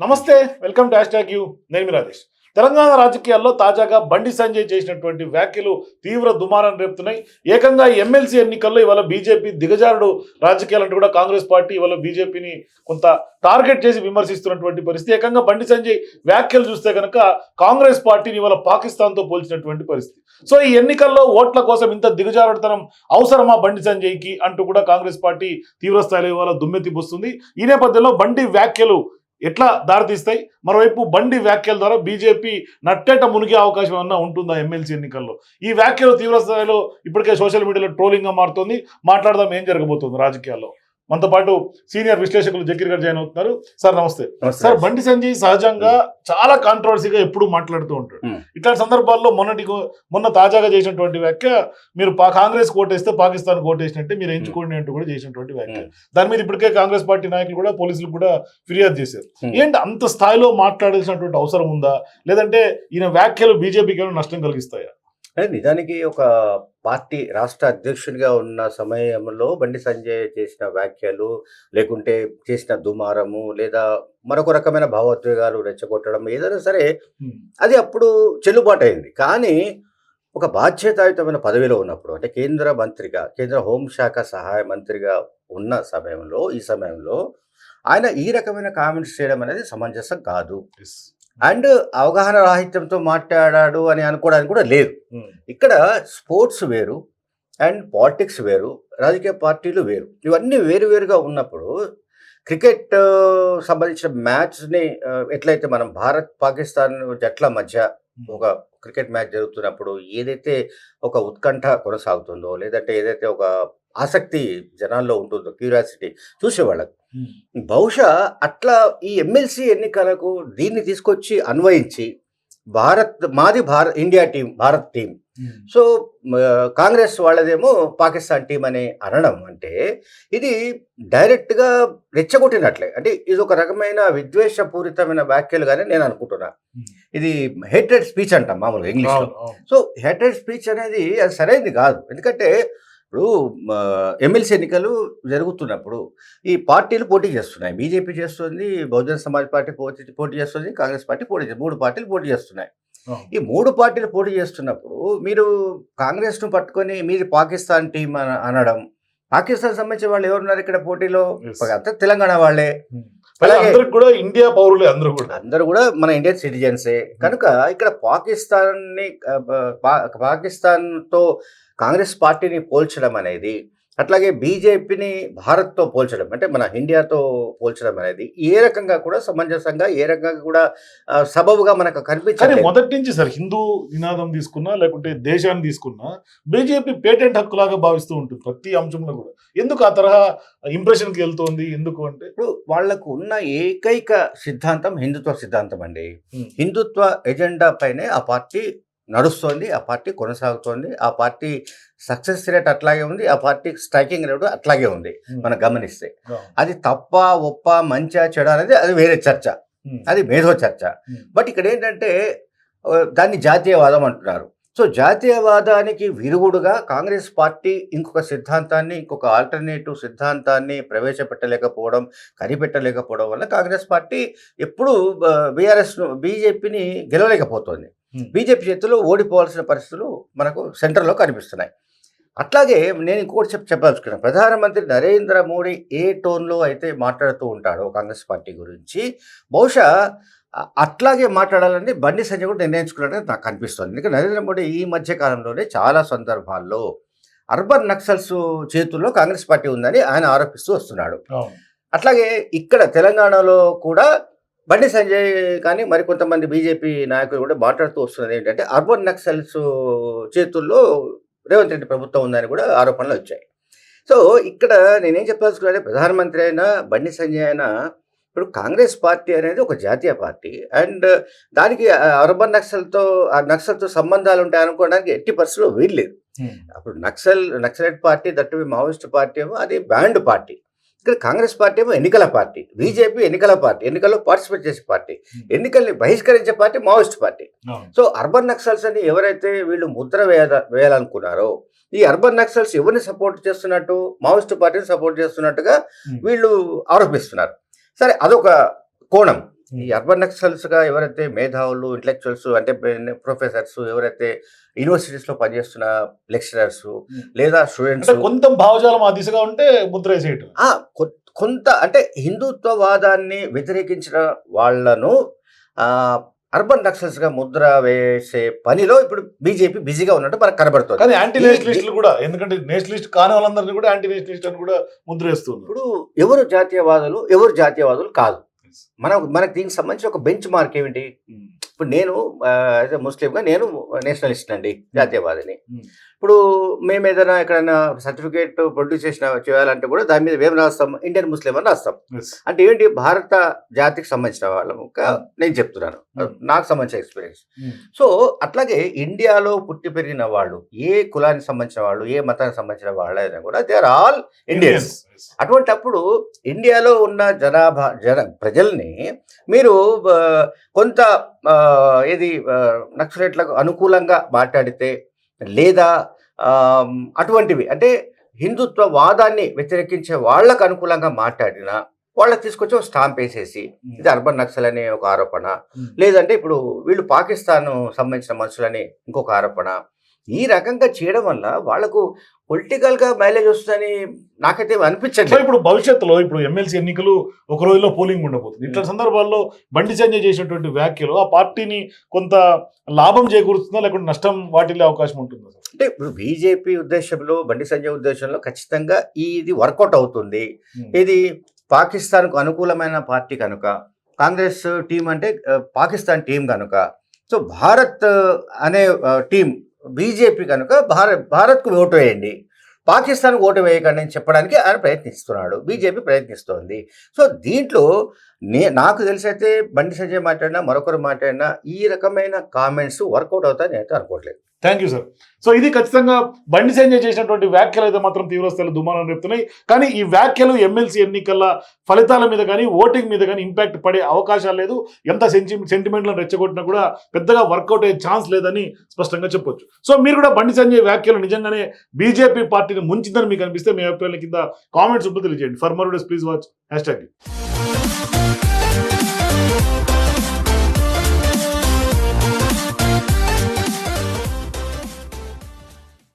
నమస్తే welcome dash talk tag you. నేను మీ రాజేష్. తెలంగాణ రాజకీయాల్లో తాజాగా బండి సంజయ్ చేసినటువంటి వ్యాఖ్యలు తీవ్ర దుమారాన్ని రేపుతున్నాయి. ఏకంగా ఎమ్మెల్సీ ఎన్నికల్లో ఇవాళ బీజేపీ దిగజారుడు రాజకీయాలంటూ కూడా కాంగ్రెస్ పార్టీ ఇవాళ బీజేపీని కొంత టార్గెట్ చేసి విమర్శిస్తున్నటువంటి పరిస్థితి. ఏకంగా బండి సంజయ్ వ్యాఖ్యలు చూస్తే కనుక కాంగ్రెస్ పార్టీని ఇవాళ పాకిస్తాన్తో పోల్చినటువంటి పరిస్థితి. సో ఈ ఎన్నికల్లో ఓట్ల కోసం ఇంత దిగజారుడుతనం అవసరమా బండి సంజయ్కి అంటూ కూడా కాంగ్రెస్ పార్టీ తీవ్ర స్థాయిలో ఇవాళ దుమ్మెత్తిపోస్తుంది ఈ నేపథ్యంలో బండి వ్యాఖ్యలు ఎట్లా దారితీస్తాయి? మరోవైపు బండి వ్యాఖ్యల ద్వారా బీజేపీ నట్టేట మునిగే అవకాశం ఏమన్నా ఉంటుందా ఎమ్మెల్సీ ఎన్నికల్లో? ఈ వ్యాఖ్యలు తీవ్ర స్థాయిలో ఇప్పటికే సోషల్ మీడియాలో ట్రోలింగ్గా మారుతోంది. మాట్లాడదాం ఏం జరగబోతుంది రాజకీయాల్లో? మనతో పాటు సీనియర్ విశ్లేషకులు జకీర్ గారు జాయిన్ అవుతున్నారు. సార్ నమస్తే. సార్ బండి సంజయ్ సహజంగా చాలా కాంట్రవర్సీగా ఎప్పుడు మాట్లాడుతూ ఉంటాడు. ఇట్లాంటి సందర్భాల్లో మొన్నటి మొన్న తాజాగా చేసినటువంటి వ్యాఖ్య మీరు పా- కాంగ్రెస్ కోటేస్తే పాకిస్తాన్ కోటేసినట్టే మీరు ఎంచుకోండి అంటూ కూడా చేసినటువంటి వ్యాఖ్య. దాని మీద ఇప్పటికే కాంగ్రెస్ పార్టీ నాయకులు కూడా పోలీసులు కూడా ఫిర్యాదు చేశారు. ఏంటి అంత స్థాయిలో మాట్లాడాల్సినటువంటి అవసరం ఉందా? లేదంటే ఈయన వ్యాఖ్యలు బీజేపీకి నష్టం కలిగిస్తాయా? అంటే నిజానికి ఒక పార్టీ రాష్ట్ర అధ్యక్షుడిగా ఉన్న సమయంలో బండి సంజయ్ చేసిన వ్యాఖ్యలు లేకుంటే చేసిన దుమారము లేదా మరొక రకమైన భావోద్వేగాలు రెచ్చగొట్టడం ఏదైనా సరే అది అప్పుడు చెల్లుబాటు అయింది కానీ ఒక బాధ్యతాయుతమైన పదవిలో ఉన్నప్పుడు అంటే కేంద్ర మంత్రిగా కేంద్ర హోంశాఖ సహాయ మంత్రిగా ఉన్న సమయంలో ఈ సమయంలో ఆయన ఈ రకమైన కామెంట్స్ చేయడం అనేది సమంజసం కాదు. అండ్ అవగాహన రాహిత్యంతో మాట్లాడాడు అని అనుకోవడానికి కూడా లేదు. ఇక్కడ స్పోర్ట్స్ వేరు అండ్ పాలిటిక్స్ వేరు రాజకీయ పార్టీలు వేరు. ఇవన్నీ వేరువేరుగా ఉన్నప్పుడు క్రికెట్ సంబంధించిన మ్యాచ్ని ఎట్లయితే మనం భారత్ పాకిస్తాన్ జట్ల మధ్య ఒక క్రికెట్ మ్యాచ్ జరుగుతున్నప్పుడు ఏదైతే ఒక ఉత్కంఠ కొనసాగుతుందో లేదంటే ఏదైతే ఒక ఆసక్తి జనాల్లో ఉంటుందో క్యూరియాసిటీ చూసేవాళ్ళకి. బహుశా అట్లా ఈ ఎమ్మెల్సీ ఎన్నికలకు దీన్ని తీసుకొచ్చి అన్వయించి భారత్ మాది Bharat India team Bharat team. So Congress వాళ్ళదేమో Pakistan team అని అనడం అంటే ఇది డైరెక్ట్గా రెచ్చగొట్టినట్లే అంటే ఇది ఒక రకమైన విద్వేషపూరితమైన వ్యాఖ్యలుగానే నేను అనుకుంటున్నా. ఇది హేటెడ్ స్పీచ్ అంటాం మామూలుగా ఇంగ్లీష్లో. సో హెటెడ్ స్పీచ్ అనేది అది సరైనది కాదు ఎందుకంటే ఇప్పుడు ఎమ్మెల్సీ ఎన్నికలు జరుగుతున్నప్పుడు ఈ పార్టీలు పోటీ చేస్తున్నాయి. బీజేపీ చేస్తుంది బహుజన సమాజ్ పార్టీ పోటీ పోటీ చేస్తుంది కాంగ్రెస్ పార్టీ పోటీ చేస్తుంది. మూడు పార్టీలు పోటీ చేస్తున్నాయి. ఈ మూడు పార్టీలు పోటీ చేస్తున్నప్పుడు మీరు కాంగ్రెస్ను పట్టుకొని మీది పాకిస్తాన్ టీం అన- అనడం పాకిస్తాన్ సంబంధించిన వాళ్ళు ఎవరున్నారు ఇక్కడ పోటీలో? తెలంగాణ వాళ్ళే. Hmm. అందరికి కూడా ఇండియా పౌరులే అందరూ కూడా. అందరూ కూడా మన ఇండియన్ సిటిజన్సే. కనుక ఇక్కడ పాకిస్తాన్ని పాకిస్తాన్తో కాంగ్రెస్ పార్టీని పోల్చడం అనేది అట్లాగే బీజేపీని భారత్తో పోల్చడం అంటే మన ఇండియాతో పోల్చడం అనేది ఏ రకంగా కూడా సమంజసంగా ఏ రకంగా కూడా సబబుగా మనకు కానీ కనిపించలేదు మొదటి నుంచి సార్ హిందూ నినాదం తీసుకున్నా లేకుంటే దేశాన్ని తీసుకున్నా బీజేపీ పేటెంట్ హక్కులాగా భావిస్తూ ఉంటుంది ప్రతి అంశంలో కూడా. ఎందుకు ఆ తరహా ఇంప్రెషన్కి వెళ్తోంది ఎందుకు అంటే? ఇప్పుడు వాళ్ళకు ఉన్న ఏకైక సిద్ధాంతం హిందుత్వ సిద్ధాంతం అండి. హిందుత్వ ఎజెండా పైనే ఆ పార్టీ నడుస్తోంది ఆ పార్టీ కొనసాగుతోంది ఆ పార్టీ సక్సెస్ రేట్ అట్లాగే ఉంది ఆ పార్టీ స్ట్రైకింగ్ రేట్ అట్లాగే ఉంది మనం గమనిస్తే అది తప్ప ఒప్ప మంచా చెడ అనేది అది వేరే చర్చ. అది మేధో చర్చ. బట్ ఇక్కడ ఏంటంటే దాన్ని జాతీయవాదం అంటున్నారు సో జాతీయవాదానికి విరుగుడుగా కాంగ్రెస్ పార్టీ ఇంకొక సిద్ధాంతాన్ని ఇంకొక ఆల్టర్నేటివ్ సిద్ధాంతాన్ని ప్రవేశపెట్టలేకపోవడం కనిపెట్టలేకపోవడం వల్ల కాంగ్రెస్ పార్టీ ఎప్పుడు బీఆర్ఎస్ బీజేపీని గెలవలేకపోతుంది. బీజేపీ చేతిలో ఓడిపోవాల్సిన పరిస్థితులు మనకు సెంటర్లో కనిపిస్తున్నాయి. అట్లాగే నేను ఇంకోటి చెప్ చెప్పదలుచుకున్నాను ప్రధానమంత్రి నరేంద్ర మోడీ ఏ టోన్లో అయితే మాట్లాడుతూ ఉంటాడో కాంగ్రెస్ పార్టీ గురించి బహుశా అట్లాగే మాట్లాడాలని బండి సంజయ్ కూడా నిర్ణయించుకున్నట్టు నాకు అనిపిస్తుంది. ఎందుకంటే నరేంద్ర మోడీ ఈ మధ్య కాలంలోనే చాలా సందర్భాల్లో అర్బన్ నక్సల్స్ చేతుల్లో కాంగ్రెస్ పార్టీ ఉందని ఆయన ఆరోపిస్తూ వస్తున్నాడు. అట్లాగే ఇక్కడ తెలంగాణలో కూడా బండి సంజయ్ కానీ మరికొంతమంది బీజేపీ నాయకులు కూడా మాట్లాడుతూ వస్తున్నది ఏంటంటే అర్బన్ నక్సల్స్ చేతుల్లో రేవంత్ రెడ్డి ప్రభుత్వం ఉందని కూడా ఆరోపణలు వచ్చాయి. సో ఇక్కడ నేనేం చెప్పదలుచుకున్నానంటే ప్రధానమంత్రి అయినా బండి సంజయ్ అయినా ఇప్పుడు కాంగ్రెస్ పార్టీ అనేది ఒక జాతీయ పార్టీ. అండ్ దానికి అర్బన్ నక్సల్తో ఆ నక్సల్తో సంబంధాలు ఉంటాయి అనుకోవడానికి ఎట్టి పరిస్థితుల్లో వీల్లేదు. అప్పుడు Naxal Naxalite party that Maoist party ఏమో అది బ్యాండ్ పార్టీ. ఇక్కడ కాంగ్రెస్ పార్టీ ఏమో ఎన్నికల పార్టీ బీజేపీ ఎన్నికల పార్టీ ఎన్నికల్లో పార్టిసిపేట్ చేసే పార్టీ Hmm. ఎన్నికల్ని బహిష్కరించే party Maoist party. So urban Naxals అని ఎవరైతే వీళ్ళు ముద్ర వేయ వేయాలనుకున్నారో ఈ అర్బన్ నక్సల్స్ ఎవరిని సపోర్ట్ చేస్తున్నట్టు మావోయిస్ట్ పార్టీని సపోర్ట్ చేస్తున్నట్టుగా Hmm. వీళ్ళు ఆరోపిస్తున్నారు సరే అదొక కోణం ఈ అర్బన్ నక్సల్స్గా ఎవరైతే మేధావులు ఇంటలెక్చువల్స్ అంటే ప్రొఫెసర్స్ ఎవరైతే యూనివర్సిటీస్లో పనిచేస్తున్న లెక్చరర్స్ లేదా స్టూడెంట్స్ కొంత భావజాలం ఆ దిశగా ఉంటే ముద్ర వేసేయటం. కొ- కొంత అంటే హిందుత్వవాదాన్ని వ్యతిరేకించిన వాళ్ళను ఆ, అర్బన్ నక్సల్స్గా ముద్ర వేసే పనిలో ఇప్పుడు బీజేపీ బిజీగా ఉన్నట్టు మనకు కనబడుతుంది. కానీ యాంటీ నేషనలిస్టులు కూడా ఎందుకంటే నేషనలిస్ట్ కాని వాళ్ళందరినీ కూడా యాంటీ నేషనలిస్ట్ అని కూడా ముద్ర వేస్తున్నారు ఇప్పుడు ఎవరు జాతీయవాదులు ఎవరు జాతీయవాదులు కాదు. మన మనకు దీనికి సంబంధించిన ఒక బెంచ్ మార్క్ ఏమిటి ఇప్పుడు నేను ముస్లింగా నేను నేషనలిస్ట్ అండి జాతీయవాదిని. ఇప్పుడు మేము ఏదైనా ఎక్కడైనా సర్టిఫికేట్ ప్రొడ్యూస్ చేసిన చేయాలంటే కూడా దాని మీద ఏం రాస్తాం ఇండియన్ ముస్లిం అని రాస్తాం. అంటే ఏంటి భారత జాతికి సంబంధించిన వాళ్ళము నేను చెప్తున్నాను. నాకు సంబంధించిన ఎక్స్పీరియన్స్. సో అట్లాగే ఇండియాలో పుట్టి పెరిగిన వాళ్ళు ఏ కులానికి సంబంధించిన వాళ్ళు ఏ మతానికి సంబంధించిన వాళ్ళైనా కూడా దే ఆర్ ఆల్ ఇండియన్స్. అటువంటప్పుడు ఇండియాలో ఉన్న జనాభా జన ప్రజల్ని మీరు కొంత ఆ, నక్సలైట్లకు అనుకూలంగా మాట్లాడితే లేదా అటువంటివి అంటే హిందుత్వ వాదాన్ని వ్యతిరేకించే వాళ్ళకు అనుకూలంగా మాట్లాడినా వాళ్ళకి తీసుకొచ్చి ఒక స్టాంప్ వేసేసి ఇది అర్బన్ నక్సల్ అనే ఒక ఆరోపణ. లేదంటే ఇప్పుడు వీళ్ళు పాకిస్తాన్ సంబంధించిన మనుషులని ఇంకొక ఆరోపణ. ఈ రకంగా చేయడం వల్ల వాళ్ళకు పొలిటికల్గా మైలేజ్ వస్తుందని నాకైతే సో అనిపించట్లేదు ఇప్పుడు భవిష్యత్తులో ఇప్పుడు ఎమ్మెల్సీ ఎన్నికలు ఒక రోజులో పోలింగ్ ఉండబోతుంది. ఇట్లాంటి సందర్భాల్లో బండి సంజయ్ చేసినటువంటి వ్యాఖ్యలు ఆ పార్టీని కొంత లాభం చేకూరుతుందా లేకుంటే నష్టం వాటిల్లే అవకాశం ఉంటుందా సార్? అంటే ఇప్పుడు బీజేపీ ఉద్దేశంలో బండి సంజయ్ ఉద్దేశంలో ఖచ్చితంగా ఇది వర్కౌట్ అవుతుంది. ఇది పాకిస్తాన్కు అనుకూలమైన పార్టీ కనుక కాంగ్రెస్ టీం అంటే పాకిస్తాన్ టీం కనుక. సో భారత్ అనే టీం బీజేపీ కనుక భారత్ భారత్కు ఓటు వేయండి. పాకిస్తాన్కు ఓటు వేయకండి అని చెప్పడానికి ఆయన ప్రయత్నిస్తున్నాడు. బీజేపీ ప్రయత్నిస్తోంది. సో దీంట్లో నే నాకు తెలిసైతే బండి సంజయ్ మాట్లాడినా మరొకరు మాట్లాడినా ఈ రకమైన కామెంట్స్ వర్కౌట్ అవుతాయని అయితే అనుకోవట్లేదు. థ్యాంక్ యూ సార్ సో ఇది ఖచ్చితంగా బండి సంజయ్ చేసినటువంటి వ్యాఖ్యలు అయితే మాత్రం తీవ్రస్థాయిలో దుమారం రేపుతున్నాయి. కానీ ఈ వ్యాఖ్యలు ఎమ్మెల్సీ ఎన్నికల ఫలితాల మీద కానీ ఓటింగ్ మీద కానీ ఇంపాక్ట్ పడే అవకాశాలు లేదు. ఎంత సెంటి సెంటిమెంట్లను రెచ్చగొట్టినా కూడా పెద్దగా వర్కౌట్ అయ్యే ఛాన్స్ లేదని స్పష్టంగా చెప్పొచ్చు. సో మీరు కూడా బండి సంజయ్ వ్యాఖ్యలు నిజంగానే బీజేపీ పార్టీని ముంచిందని మీకు అనిపిస్తే మీ అభిప్రాయాల కింద కామెంట్స్ ఉంటుంది తెలియజేయండి. For more please watch hashtag